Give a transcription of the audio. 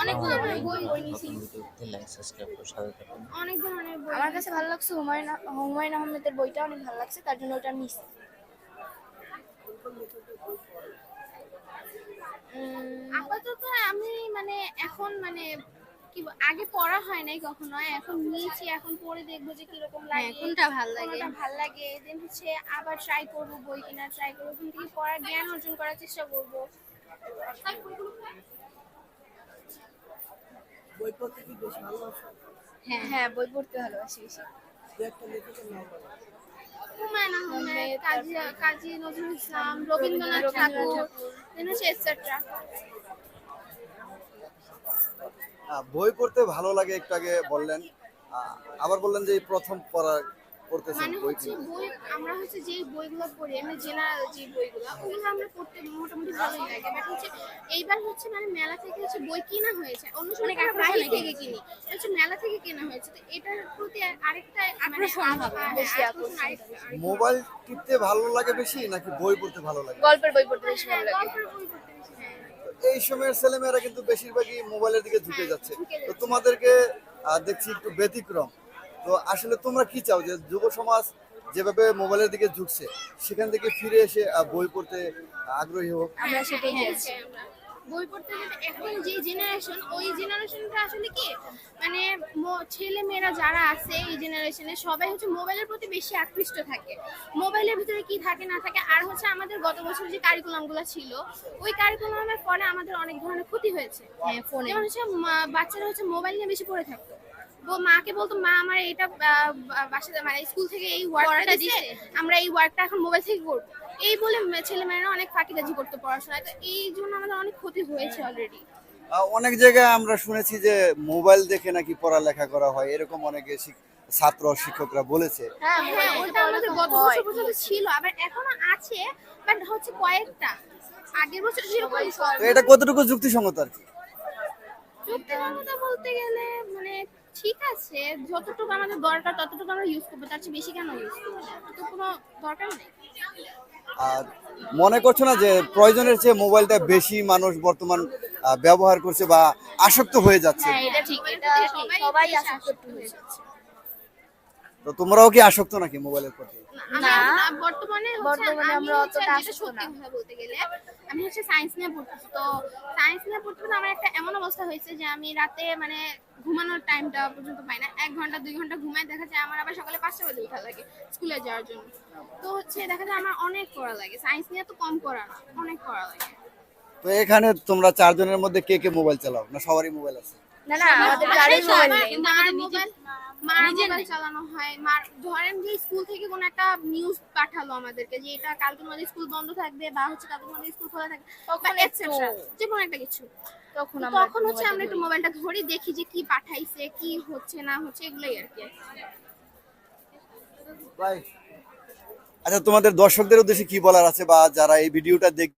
অনেকগুলো like subscribe করে সাথে থাকুন। অনেক ধরনের বই আমার কাছে ভালো লাগছে হুমায়ুন হুমায়ুন আহমেদের বইটা অনেক ভালো লাগছে তার জন্য ওটা নিছি। আপাতত আমি মানে এখন মানে কি আগে পড়া হয় নাই কখনো এখন নিয়েছি এখন পড়ে দেখব যে কীরকম লাগে কোনটা ভালো লাগে? কোনটা ভালো লাগে। দেন হচ্ছে আবার ট্রাই করব বই কিনা ট্রাই করব। ওখান থেকে পড়ার জ্ঞান অর্জন করার চেষ্টা করব। বই পড়তে কি বেশি ভালোবাসো? হ্যাঁ হ্যাঁ বই পড়তে ভালোবাসি বেশি। দু একটা লেখকের নাম বলো। হুমায়ুন আহমেদ কাজী কাজী নজরুল ইসলাম রবীন্দ্রনাথ ঠাকুর এটসেট্রা বই পড়তে ভালো লাগে একটু আগে বললেন। আহ, আবার বললেন যে এই প্রথম পড়া পড়তেছেন মানে হচ্ছে বই আমরা হচ্ছে যে বইগুলো পড়ি আমরা জেনারেল যে বইগুলো ওগুলো আমরা পড়তে মোটামুটি ভালোই লাগে। বাট হচ্ছে এইবার হচ্ছে মানে মেলা থেকে হচ্ছে বই কিনা হয়েছে। অন্য সময় আমরা বাইরে থেকে কিনি। হচ্ছে মেলা থেকে কেনা হয়েছে। তো এটার প্রতি আরেকটা মানে আকর্ষণ হবে, বেশি আকর্ষণ মোবাইল টিপতে ভালো লাগে বেশি নাকি বই পড়তে ভালো লাগে? গল্পের বই পড়তে বেশি ভালো লাগে। গল্পের বই পড়তে বেশি হ্যাঁ। এই সময়ের ছেলেমেয়েরা কিন্তু বেশিরভাগই মোবাইলের দিকে ঝুঁকে হ্যাঁ, যাচ্ছে। তো তোমাদেরকে আহ, দেখছি একটু ব্যতিক্রম। তো আসলে তোমরা কি চাও যে যুব সমাজ যেভাবে মোবাইলের দিকে ঝুঁকছে সেখান থেকে ফিরে এসে বই পড়তে আগ্রহী হোক? আমরা সেটাই হ্যাঁ, চাইছি। হ্যাঁ, বই পড়তে গেলে এখন যে জেনারেশন ওই জেনারেশনটা আসলে কি? মানে ছেলে মেয়েরা যারা আছে এই জেনারেশনে সবাই হচ্ছে মোবাইলের প্রতি বেশি আকৃষ্ট থাকে। মোবাইলের ভিতরে কি থাকে না থাকে আর হচ্ছে আমাদের গত বছর যে কারিকুলামগুলো ছিল ওই কারিকুলামের ফলে আমাদের অনেক ধরনের ক্ষতি হয়েছে। হ্যাঁ, ফোনে। হচ্ছে বাচ্চারা হচ্ছে মোবাইল নিয়ে বেশি পড়ে থাকতো। মাকে বলতো মা আমার এটা আহ, বা- বাসাতে মানে স্কুল থেকে এই ওয়ার্কটা দিছে আমরা এই ওয়ার্কটা এখন মোবাইল থেকে করব। এই বলে ছেলে মেয়েরা অনেক ফাঁকিবাজি করতো পড়াশোনায়। তো এই জন্য আমাদের অনেক ক্ষতি হয়েছে অলরেডি আহ, অনেক জায়গায় আমরা শুনেছি যে মোবাইল দেখে নাকি পড়ালেখা করা হয় এরকম অনেকে ছাত্র শিক্ষকরা বলেছে। হ্যাঁ হ্যাঁ ওটা আমাদের গত বছর পর্যন্ত ছিল আবার এখনও আছে বাট হচ্ছে কয়েকটা। আগের বছর যেরকম এটা কতটুকু যুক্তিসঙ্গত আর কি? যুক্তিসঙ্গতা বলতে গেলে মানে ঠিক আছে যতটুকু আমাদের দরকার ততটুকু আমরা ইউজ করব। তার চেয়ে বেশি কেন ইউজ করব? তো কোনো দরকার নেই। আর মনে করছ না যে প্রয়োজনের চেয়ে মোবাইলটা বেশি মানুষ বর্তমান ব্যবহার করছে বা আসক্ত হয়ে যাচ্ছে? হ্যাঁ এটা ঠিক এটা সবাই আসক্ত হয়ে যাচ্ছে। তো তোমরাও কি আসক্ত নাকি মোবাইলের প্রতি? না, না বর্তমানে বর্তমানে আমরা অতটা আসক্ত না। বলতে গেলে আমি হচ্ছে সায়েন্স নিয়ে পড়তেছি। তো সায়েন্স নিয়ে পড়তে পড়তে আমার একটা এমন অবস্থা হয়েছে যে আমি রাতে মানে ঘুমানোর টাইমটা পর্যন্ত পাই না। এক ঘণ্টা দুই ঘণ্টা ঘুমাই দেখা যায় আমার আবার সকালে পাঁচটা বাজে উঠা লাগে স্কুলে যাওয়ার জন্য। তো হচ্ছে দেখা যায় আমার অনেক পড়া লাগে। সায়েন্স নিয়ে তো কম পড়া না অনেক পড়া লাগে। তো এখানে তোমরা চারজনের মধ্যে কে কে মোবাইল চালাও? না সবারই মোবাইল আছে? না না আমাদের মোবাইল নেই। কিন্তু আমার মোবাইল মার মোবাইল চালানো হয়। মার ধরেন যে স্কুল থেকে কোনো একটা নিউজ পাঠালো আমাদেরকে যে এটা কালকে আমাদের স্কুল বন্ধ থাকবে বা হচ্ছে কালকে আমাদের স্কুল খোলা থাকবে তখন বা যে কোনো একটা কিছু। তখন আমরা তখন হচ্ছে আমরা একটু মোবাইলটা ধরি। দেখি যে কি পাঠাইছে কি হচ্ছে না হচ্ছে এগুলোই আর কি। আচ্ছা তোমাদের দর্শকদের উদ্দেশ্যে কি বলার আছে বা যারা এই ভিডিওটা দেখ